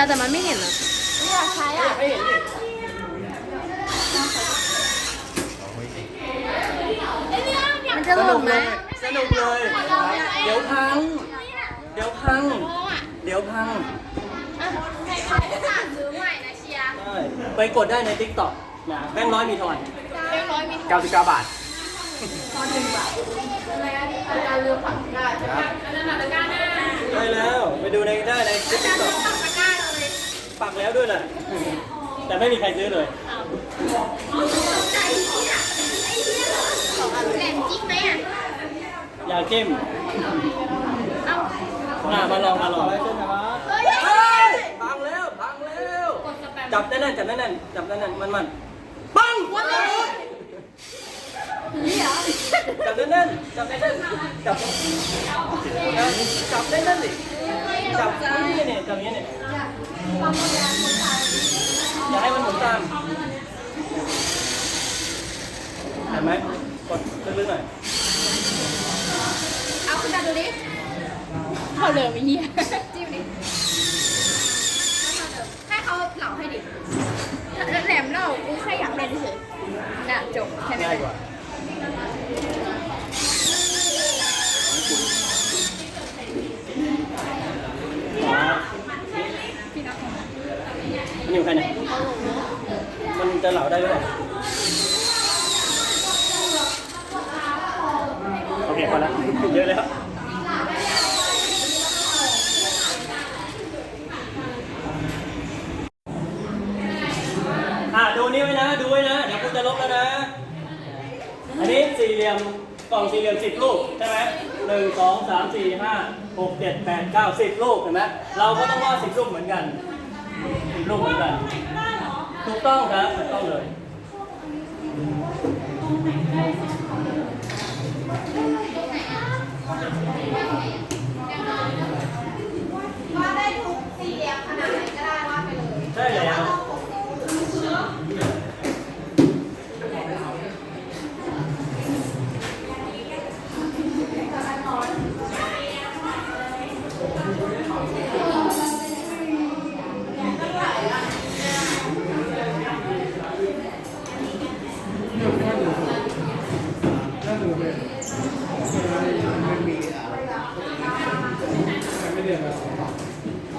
แต่แต่มันไม่เห็นอะไม่อยากใช้อะไม่เห็นดิมันจะหล่นไหมสนุกเลย เดี๋ยวพัง เดี๋ยวพัง เดี๋ยวพังซื้อใหม่นะเชียร์ใช่ไปกดได้ใน TikTok นะแบงค์ร้อยมีทอนเรียบร้อยมี99 บาทการเลือกผักได้ครับอันนั้นตะกร้าหน้าได้แล้ว ไปดูในได้ใน TikTok ตักตะกร้าเลย ปักแล้วด้วยแหละแต่ไม่มีใครซื้อเลยใจเนี่ยแหลมจิ๊กไหมอะอยากจิ้มเอาอะมาลองมาลองเฮ้ยเฮ้ยพังแล้วพังแล้วจับแน่นๆจับแน่นๆจับแน่นๆมันมันๆปังจับแน่นๆจับแน่นๆจับจับแน่นๆดิจับนี่เนี่ยจับอย่างนี้เนี่ย อย่าให้มันหมุนตามเห็นไหมกดลึกๆหน่อย เอาขึ้นมาดูดิเขาเดิมไอ้เหี้ยจิ้มดิให้เขาเหลาให้ดิแหลมเหลากูแค่อยากเป็นเฉยน่ะจบแค่นี้ง่ายเลย กว่า พี่น้อง มันอยู่ใครเนี่ยมันจะ เหลาได้ไหมโอเคพอแล้วเยอะแล้วอะดูนี่ไว้นะ ดูไว้นะ เดี๋ยวคุณจะลบแล้วนะ อันนี้สี่เหลี่ยมกล่องสี่เหลี่ยมสิบลูกใช่ไหมหนึ่งสองสามสี่ห้าหกเจ็ดแปดเก้าสิบลูกเห็นไหมเราก็ต้องวาดสิบลูกเหมือนกันสิบลูกเหมือนกัน ถูกต้องครับถูกต้องเลยว่าได้ทุกสี่เหลี่ยมขนาดไหนก็ได้ว่าไปเลย ใช่แล้ว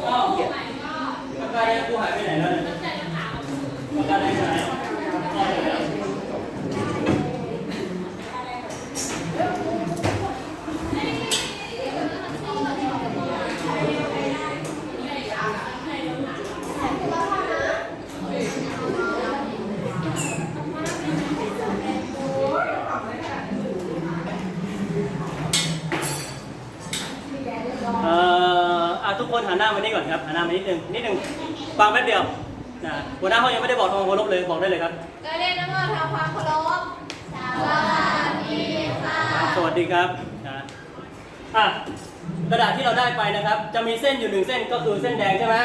อ้าวปากกาแดงกูหายไปไหนแล้วเนี่ยปากกาแดงหายเอาไปแล้วเอ่ออะทุกคน หันหน้ามานี่ก่อนครับหันหน้ามานิดนึงนิดนึงฟังแป๊บเดียวนะหัวหน้าห้องยังไม่ได้บอกทองเคารพเลยบอกได้เลยครับก็เรียนน้ำมันทำความเคารพสวัสดีค่ะสวัสดีครับนะอะกระดาษที่เราได้ไปนะครับ จะมีเส้นอยู่หนึ่งเส้นก็คือเส้นแดงใช่ไหม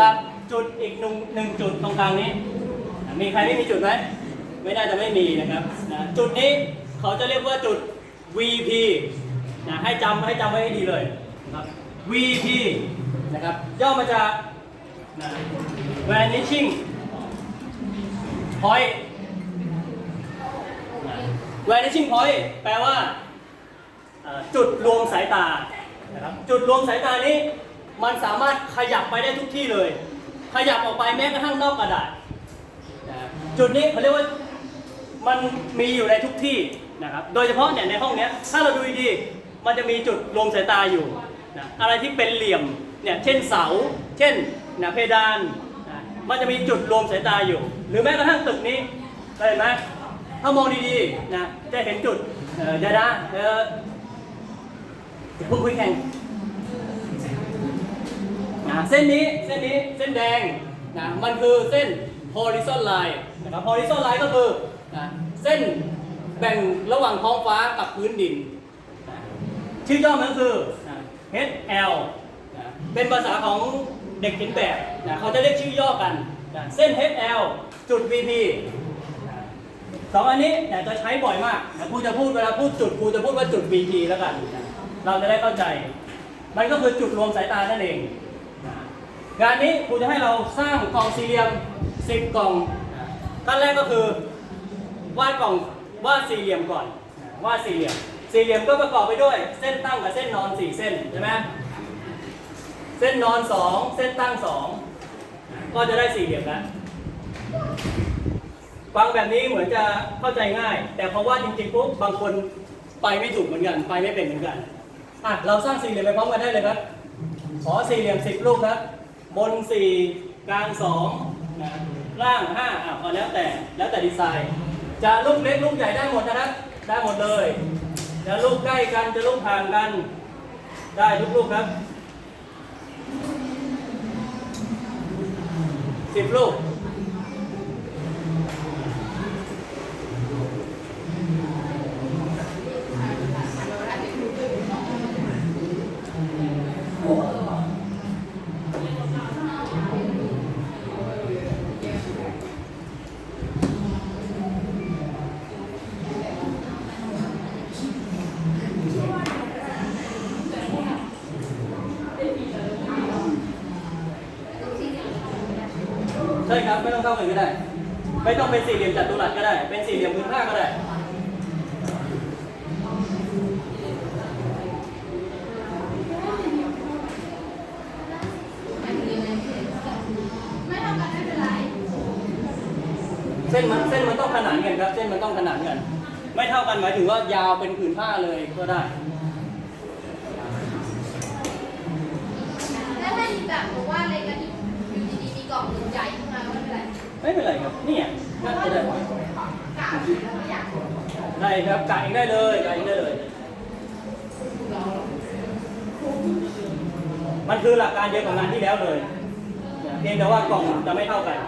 กับจุดอีกหนึ่งหนึ่งจุดตรงกลางนี้อะมีใครไม่มีจุดไหมไม่น่าจะไม่มีนะครับนะจุดนี้เขาจะเรียกว่าจุด VP นะให้จำให้จำไว้ให้ดีเลยนะครับ VP นะครับ ย่อมาจากนะ vanishing point vanishing point แปลว่า จุดรวมสายตานะครับจุดรวมสายตานี้ มันสามารถขยับไปได้ทุกที่เลย ขยับออกไปแม้กระทั่งนอกกระดาษจุดนี้เขาเรียกว่ามันมีอยู่ในทุกที่นะครับ โดยเฉพาะเนี่ยในห้องนี้ถ้าเราดูดี มันจะมีจุดรวมสายตาอยู่ นะอะไรที่เป็นเหลี่ยมเนี่ยเช่นเสา เช่นนะเพดานนะมันจะมีจุดรวมสายตาอยู่ หรือแม้กระทั่งตึกนี้เห็นไหมถ้ามองดีๆนะจะเห็นจุดเอ่อเดี๋ยวนะเดี๋ยวอย่าเพิ่งคุยแข่งนะเส้นนี้เส้นนี้เส้นแดงนะมันคือเส้น horizon line นะครับ horizon line ก็คือนะเส้นแบ่งระหว่างท้องฟ้ากับพื้นดิน ชื่อย่อมันก็คือ HL นะเป็นภาษาของเด็กเขียนแบบนะเขาจะเรียกชื่อย่อกันนะเส้น HL จุด VP นะสองอันนี้เนี่ยจะใช้บ่อยมากนะครูจะพูดเวลาพูดจุดครูจะพูดว่าจุด BP แล้วกันนะเราจะได้เข้าใจ มันก็คือจุดรวมสายตานั่นเองนะงานนี้ครูจะให้เราสร้างกล่องสี่เหลี่ยมสิบกล่องขั้นแรกก็คือวาดกล่องวาดสี่เหลี่ยมก่อนวาดสี่เหลี่ยม สี่เหลี่ยมก็ประกอบไปด้วย เส้นตั้งกับเส้นนอนสี่เส้นใช่ไหมเส้นนอนสองเส้นตั้งสองก็จะได้สี่เหลี่ยมแล้วฟังแบบนี้เหมือนจะเข้าใจง่าย แต่เพอวาจริงๆปุ๊บบางคนไปไม่ถูกเหมือนกัน ไปไม่เป็นเหมือนกันอะเราสร้างสี่เหลี่ยมไปพร้อมกันได้เลยครับขอสี่เหลี่ยมสิบลูกครับบนสี่กลางสองนะล่างห้าอะพอแล้วแต่แล้วแต่ดีไซน์ จะลูกเล็กลูกใหญ่ได้หมดนะครับได้หมดเลย จะลูกใกล้กันจะลูกห่างกัน ได้ทุกลูกครับสิบลูก ใช่ครับไม่ต้องเท่ากันก็ได้ ไม่ต้องเป็นสี่เหลี่ยมจัตุรัสก็ได้ เป็นสี่เหลี่ยมพื้นผ้าก็ได้ไม่ทำกันไม่เป็นไรเส้นมันเส้นมันต้องขนานกันครับ เส้นมันต้องขนานกัน ไม่เท่ากันหมายถึงว่ายาวเป็นผืนผ้าเลยก็ได้ ไม่เป็นไรครับเนี่ยก็จะได้กะแล้วไม่อยได้ครับกะเองได้เลยกะเองได้เลย มันคือหลักการเดียวกับงานที่แล้วเลยเพียงแต่ว่ากล่องจะไม่เท่ากัน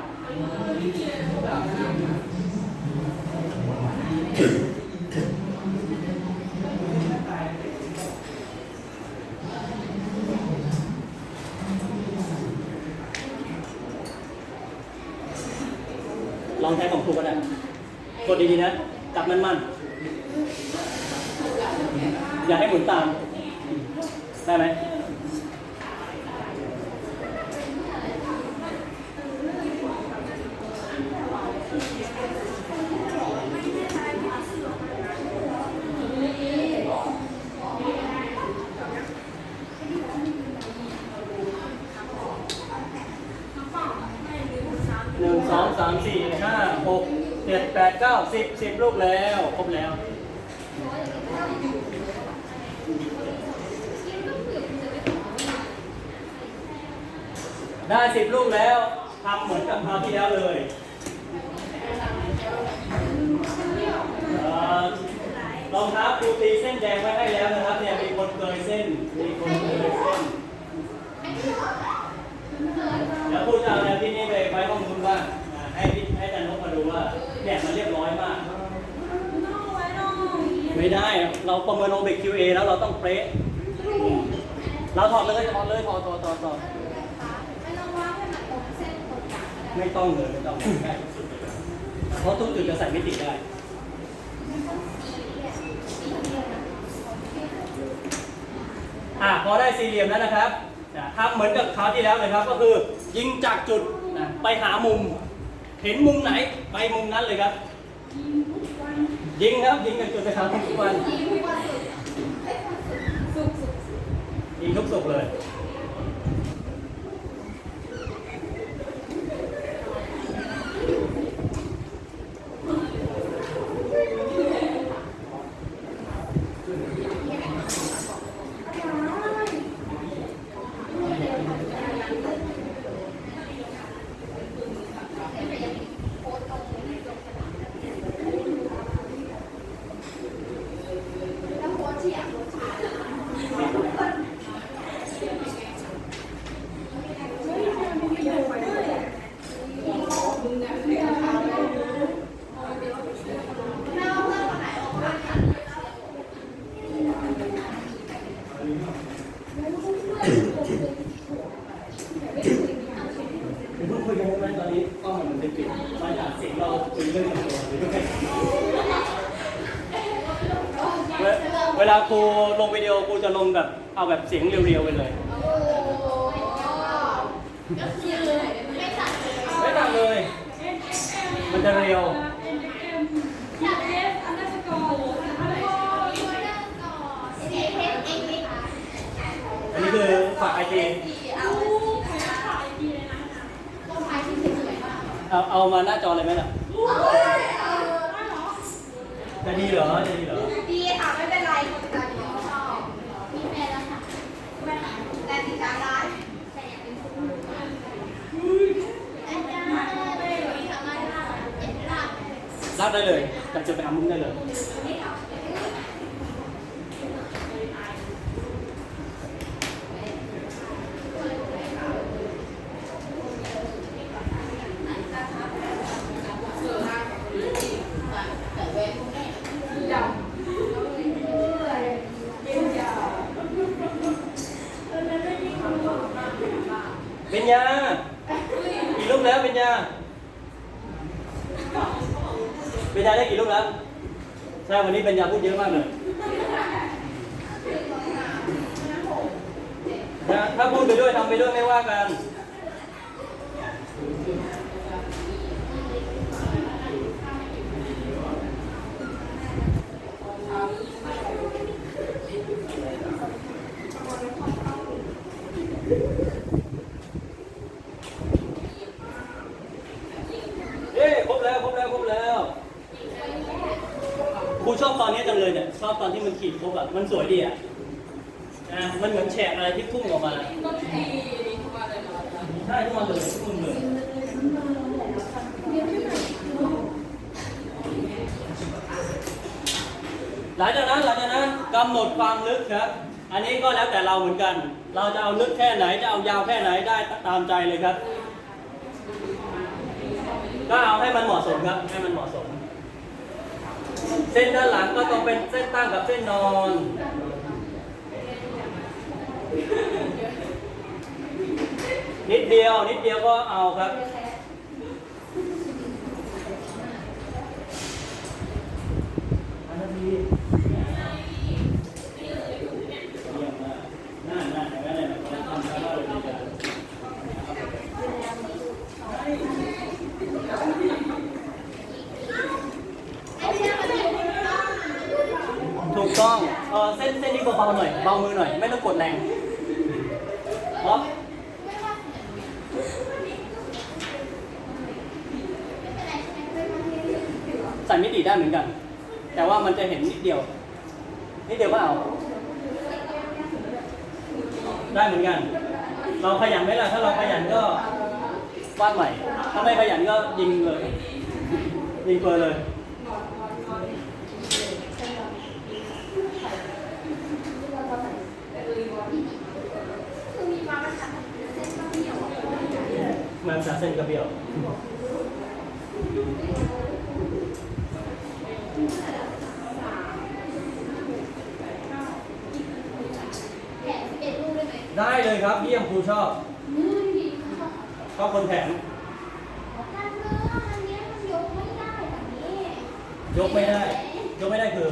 องใช้ของครูก็ได้กดดีๆนะจับมันๆอย่าให้หมุนตาม ได้ไหม หนึ่งสองสามสี่ห้าหกเจ็ดแปดเก้า สิบสิบลูกแล้วครบแล้วได้สิบลูกแล้วทำเหมือนกับคราวที่แล้วเลยเอ่อรองเท้าครูตีเส้นแดงไว้ให้แล้วนะครับเนี่ยมีคนเคยเส้นมีคนเคยเส้นเดี๋ยวพูดจะเอาแนวที่นี่ไปไว้ข้อมูลว่าอ่าให้ให้อาจันนกมาดูว่า เนี่ยมันเรียบร้อยมาก ไม่ได้ เราประเมินโอเบก QA แล้วเราต้องเป๊ะเราถอดเลยถอดเลยถอดถอดถอดถอดไม่ต้องว่าให้มันตรงเส้นตรงกลางก็ได้ไม่ต้องเลยไม่ต้องแค่ทุกจุดเลยเพราะทุกจุดจะใส่ไม่ติดได้อะพอได้สี่เหลี่ยมแล้วนะครับนะทำเหมือนกับคราวที่แล้วเลยครับ ก็คือยิงจากจุดนะไปหามุม เห็นมุมไหนไปมุมนั้นเลยครับ ยิงครับยิงจากจุดไปหามุมทุกวันยิงทุกวันศุกร์เอ้ยวันศุกร์ศุกร์ศุกร์ยิงทุกสุกเลย แล้วโค้ชเชียร์โค้ชเชียร์ เพิ่งคุยกันไหมตอนนี้กล้องมันเป็นปิดมาจากเสียงเราคุยเรื่องส่วนตัวหรือไม่เวลาครูลงวิดีโอครูจะลงแบบเอาแบบเสียงเรียวๆไปเลยโอ้โหก็คือไม่สั่นเลยไม่ต่างเลย มันจะเร็วเอ็กเอ็กเอ็กเอ็กอันนี้คือฝากไอทีเอาโปรไฟล์ที่สวยๆมากเอาเอามาหน้าจอเลยไหมล่ะเอาจะดีเหรอจะดีเหรอ รัดลาบได้เลยอยากจะไปทำมุ้งได้เลย เป็นยากี่ลูกแล้วเป็นยา เป็นยาได้กี่ลูกแล้วใช่วันนี้เป็นยาพูดเยอะมากเลยนะถ้าพูดไปด้วยทำไปด้วยไม่ว่ากัน เย้ครบแล้วครบแล้วครบแล้วครู ชอบตอนนี้จังเลยเนี่ยชอบตอนที่มันขีดครบอะมันสวยดีอะนะมันเหมือนแฉกอะไรที่พุ่งออกมาใช่ทุกวันเลยทุกวันเลยหลังจากนั้นหลังจากนั้นกำหนดความลึกครับ อันนี้ก็แล้วแต่เราเหมือนกัน เราจะเอาลึกแค่ไหนจะเอายาวแค่ไหนได้ตามใจเลยครับ ก็เอาให้มันเหมาะสมครับให้มันเหมาะสม เส้นด้านหลังก็ต้องเป็นเส้นตั้งกับเส้นนอน นิดเดียวนิดเดียวก็เอาครับ อันนั้นดีเยี่ยมมากนั่นนั่นอย่างนั้นเลยนะทำได้เลยดีจัง ถูกต้อง เออเส้นเส้นนี้เบาๆหน่อย เบามือหน่อย ไม่ต้องกดแรงเพราะใส่มิติได้เหมือนกัน แต่ว่ามันจะเห็นนิดเดียว นิดเดียวก็เอา ได้เหมือนกัน เราขยันไหมล่ะ ถ้าเราขยันก็วาดใหม่ ถ้าไม่ขยันก็ยิงเลย ยิงเปอร์เลยคือมีมาประทับเส้นก็เหี่ยวมันจะเส้นกระเบี่ยว แถมสิบเอ็ดลูก ได้ไหมได้เลยครับเยี่ยมครูชอบอืมดีชอบชอบคนแถมการเมืองอันเนี้ยมันยกไม่ได้แบบนี้ยกไม่ได้ ยกไม่ได้คือ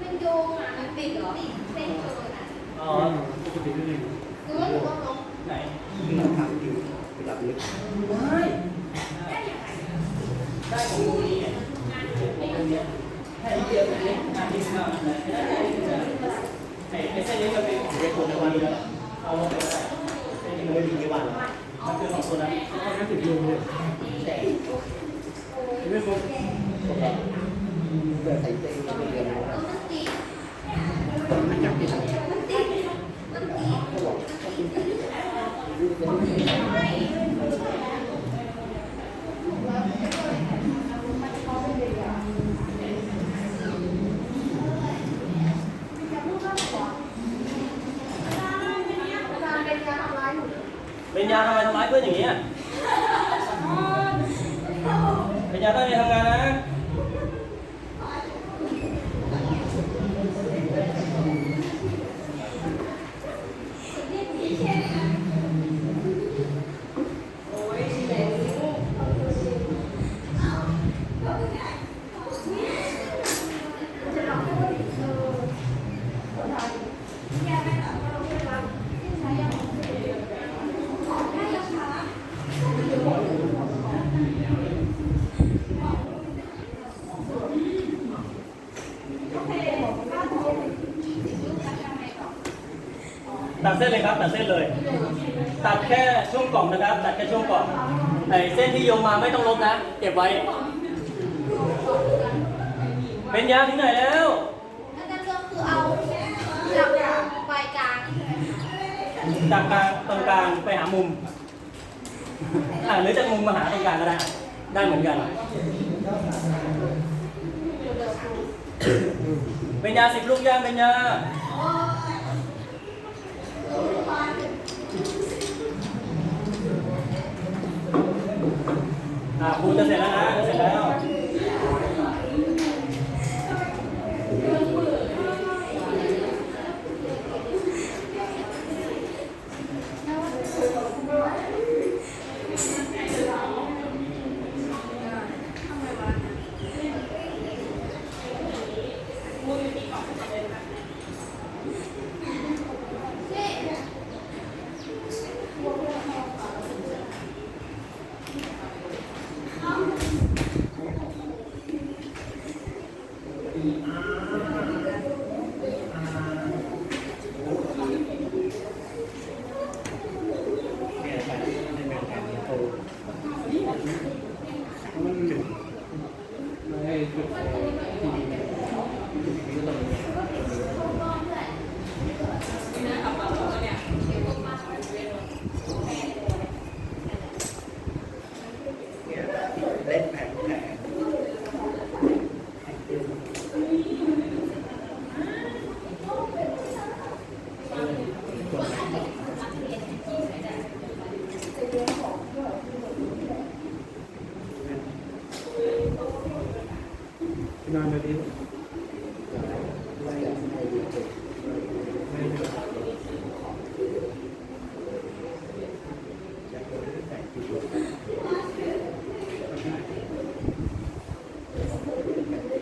มันโยงอะมันติดเหรอติดเส้นเกินอะอ๋อปกติก็คือหรือว่าหนูต้องลบไหนเราทำอยู่ระดับลึกได้ได้ของตรงนี้ไงตรงเนี้ยให้เยอะเลยงานที่ข้าวนะไอ้ไอ้เส้นนี้มันเป็นของเรโคในวันนี้แล้ว เอาลงไปได้เส้นนี้มันไม่ไม่มีดีกี่วันมันคือของตัวนั้นเขาแค่ติดยุงเลยแต่ไม่ครบเกิดใส่เต็มไม่เรียนรู้เออมันติดมันจับไม่ได้ มันติด มันติด เขาบอกเขาคุณเป็น การเป็นการทำร้ายหนู เป็นยา ทำไมทำร้ายเพื่อนอย่างนี้อะเป็นยาตั้งใจทำงาน เส้นเลยครับตัดเส้นเลย ตัดแค่ช่วงกล่องนะครับ ตัดแค่ช่วงกล่องไอ้เส้นที่โยงมาไม่ต้องลบนะ เก็บไว้ เป็นยาที่ไหนแล้วอันนั้นก็คือเอาจากปลายกลางจากกลางตรงกลางไปหามุมอ่าหรือจากมุมมาหาตรงกลางก็ได้ ได้เหมือนกัน เป็นยาสิบลูกย่างเป็นยา อ่าครูจะเสร็จแล้วนะจะเสร็จแล้ว ให้จุดที่ดีก็ต้องเล่นแผนแผน นอนเลยดิไม่ได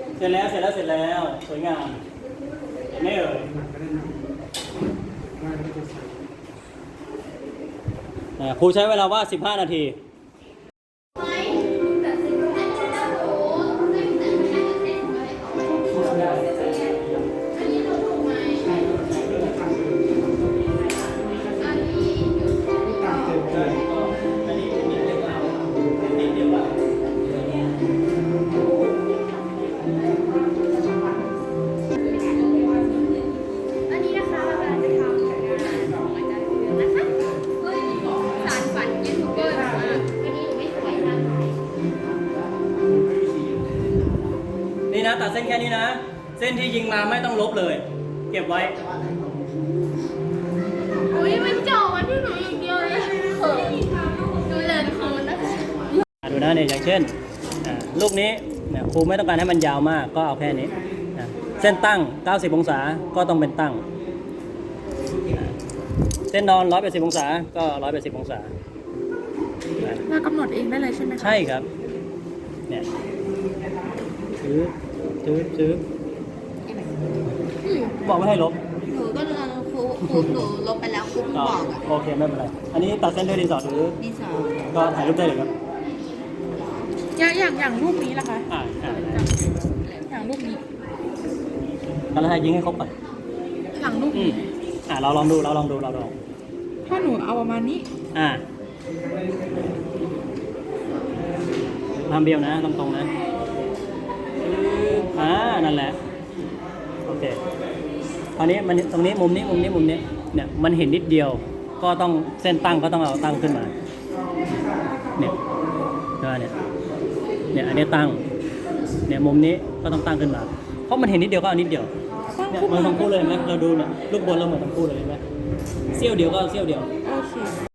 ้ เสร็จแล้วเสร็จแล้วเสร็จแล้วสวยงามเห็นไหมเอ่ยมันก็ได้นำว่าก็จะใส่อ่าครูใช้เวลาว่า 15 นาที ส้นที่ยิงมาไม่ต้องลบเลย เก็บไว้ อุ้ยมันเจาะมาที่หนูอย่างเดียวเลยเขินดูเลินโคนนะคะอะดูนะเนี่ยอย่างเช่นอ่าลูกนี้เนี่ยครูไม่ต้องการให้มันยาวมากก็เอาแค่นี้นะเส้นตั้ง 90 องศาก็ต้องเป็นตั้งอ่าเส้นนอน 180 องศาก็ 180 องศาอะเรากำหนดเองได้เลยใช่ไหมคะ ใช่ครับเนี่ยซื้อซื้อซื้อ บอกไม่ให้ลบหนูก็ลองครูครูหนูลบไปแล้วครูก็บอกอะโอเคไม่เป็นไร อันนี้ตัดเส้นด้วยดินสอหรือนี่สองก็ถ่ายรูปได้เลยครับอย่างอย่างอย่างรูปนี้ล่ะคะ อ่าอ่าอย่างรูปนี้ก็แล้วให้ยิงให้ครบก่อนอย่างรูปอืนี้มอ่าเราลองดูเราลองดูเราลอง ถ้าหนูเอาประมาณนี้อ่าทำเบี้ยวนะตรงๆนะอ่านั่นแหละโอเค คราวนี้มันตรงนี้มุมนี้มุมนี้มุมนี้เนี่ยมันเห็นนิดเดียวก็ต้องเส้นตั้งก็ต้องเอาตั้งขึ้นมาเนี่ยนะเนี่ยเนี่ยอันนี้ตั้งเนี่ยมุมนี้ก็ต้องตั้งขึ้นมา เพราะมันเห็นนิดเดียวก็เอานิดเดียวเนี่ยมันทั้งคู่เลยนไหมเราดูเนี่ยลูกบอลเราเหมือนทั้งคู่เลยไหมเสี้ยวเดียวก็เอาเสี้ยวเดียวโอเค